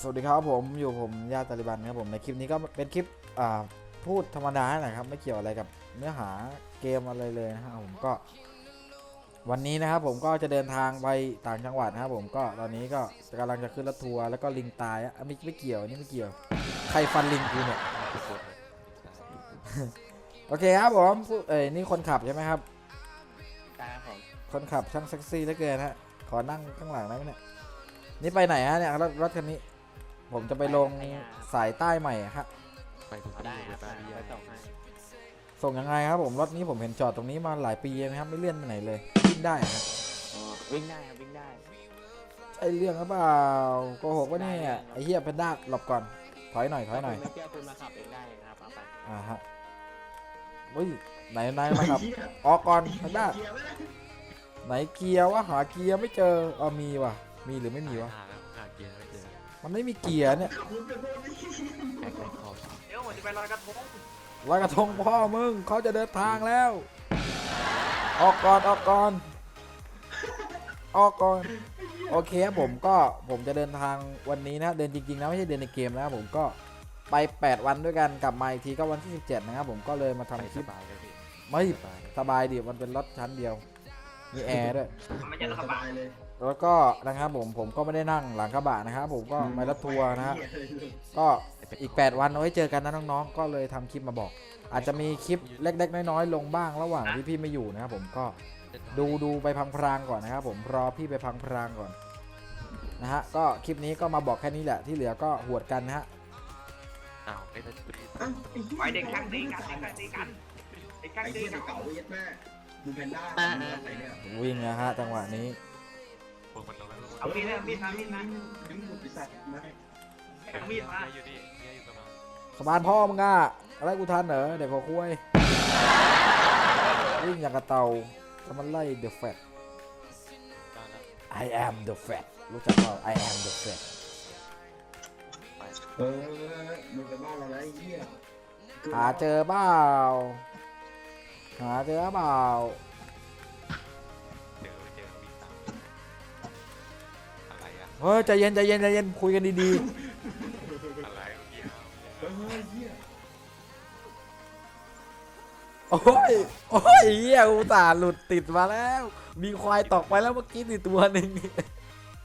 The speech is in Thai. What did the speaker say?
สวัสดีครับผมอยู่ผมยาตาลิบันครับผมในคลิปนี้ก็เป็นคลิปอ่าพูดธรรมดาแหละครับไม่เกี่ยวอะไรกับเนื้อหาเกมอะไรเลยนะครับผมก็ วันนี้นะครับผมก็จะเดินทางไปต่างจังหวัดนะครับผมก็ตอนนี้ก็กำลังจะขึ้นรถทัวร์แล้วก็ลิงตายอะไม่ไม่เกี่ยวอันนี่ไม่เกี่ยว ใครฟันลิงกูเนี่ยโอเคครับผมผู้เอ้ยนี่คนขับใช่ไหมครับใช่ครับผมคนขับช่างเซ็กซี่เหลือเกินฮะขอนั่งข้างหลังได้ไหมเนี่ยนี่ไปไหนฮะเนี่ยรถรถคันนี้ ผมจะไปลงสายใต้ใหม่อะฮะไปทุกเอาที่ได้คเลรัยบบ้านพี่ไปใหญ่ส่งให้ส่งยังไงครับผมรถนี้ผมเห็นจอดตรงนี้มาหลายปีนะครับไม่เลื่อนไปไหนเลยวิ่งได้ฮะอ๋อวิ่งได้ครับวิ่งได้ไอเรื่องหรือเปล่าโกหกว่าเนี่ยได้ไอเหี้ยเพนด้าหลบก่อนถอยหน่อยถอยหน่อยถ้าคุณไม่เชื่อคุณมาขับเองได้เลยนะครับเอาไปอ่าฮะเฮ้ยไหนไหนมาครับออกก่อนเพนด้าไหนเกียร์วะหาเกียร์ไม่เจอเออมีวะมีหรือไม่มีวะ มันไม่มีเกียร์เนี่ยแพ็คแรงคอเดี๋ยวผมจะไปลอยกระทงลอยกระทงพ่อมึงเขาจะเดินทางแล้ว ออกก่อนออกก่อนออกก่อนโอเคครับผมก็ผมจะเดินทางวันนี้นะเดินจริงๆนะไม่ใช่เดินในเกมนะครับผมก็ไป 8 วันด้วยกันกลับมาอีกทีก็วันที่ 17 นะครับผมก็เลยมาทำไปคลิสปบายเลยพี่ไม่สบายเลยสบายดีมันเป็นรถชั้นเดียว มีแอร์ด้วยไม่ใช่รถกระบะ แล้วก็นะครับผมผมก็ไม่ได้นั่งหลังกระบะนะครับผมก็ไปรถทัวร์นะฮะก็อีก 8 วันเอาไว้เจอกันนะน้องๆ ก็เลยทำคลิปมาบอก อาจจะมีคลิปเล็ก ๆ น้อยๆ ลงบ้างระหว่างที่พี่ไม่อยู่นะครับผมก็ดูดูไปพังพรางๆก่อนนะครับผมรอพี่ไปพังพรางๆก่อนนะฮะก็คลิปนี้ก็มาบอกแค่นี้แหละที่เหลือก็หวดกันนะฮะอ้าวไม่ได้จุดนี้ไว้เด็กช่างตีกันเด็กช่างตีกันเด็กช่างไอ้ตีเหี้ยกันเก่าเย็ดแม่บูแพนด้าอะไรเนี่ยวิ่งนะฮะจังหวะนี้พ วกมันลงแล้วเอามีดนะมีดนะมีดนะดึงหมดปสัตว์มาเอามีดมาอยู่นี่เมียอยู่กับเราสบานพ่อมึงอะอะไรกูทันเหรอเด็กหัวคุ้ยวิ่งอย่างกระเต่าจะมันไล่ The Fat บ้แล้ว I am the Fat รู้จักเปล่า I am the Fat ไปเออมึงไปบ้านเราแล้วไอ้เหี้ยหาเจอเปล่าหาเจอเปล่า เฮ้ยใจเย็นใจเย็นใจเย็นคุยกันดีอะไรเมื่อกี้เออเหี้ยๆ โอ้ย โอ้ยเฮียอุตส่าห์หลุดติดมาแล้ว มีควายตอกไปแล้วเมื่อกี้นี่ตัวหนึ่ง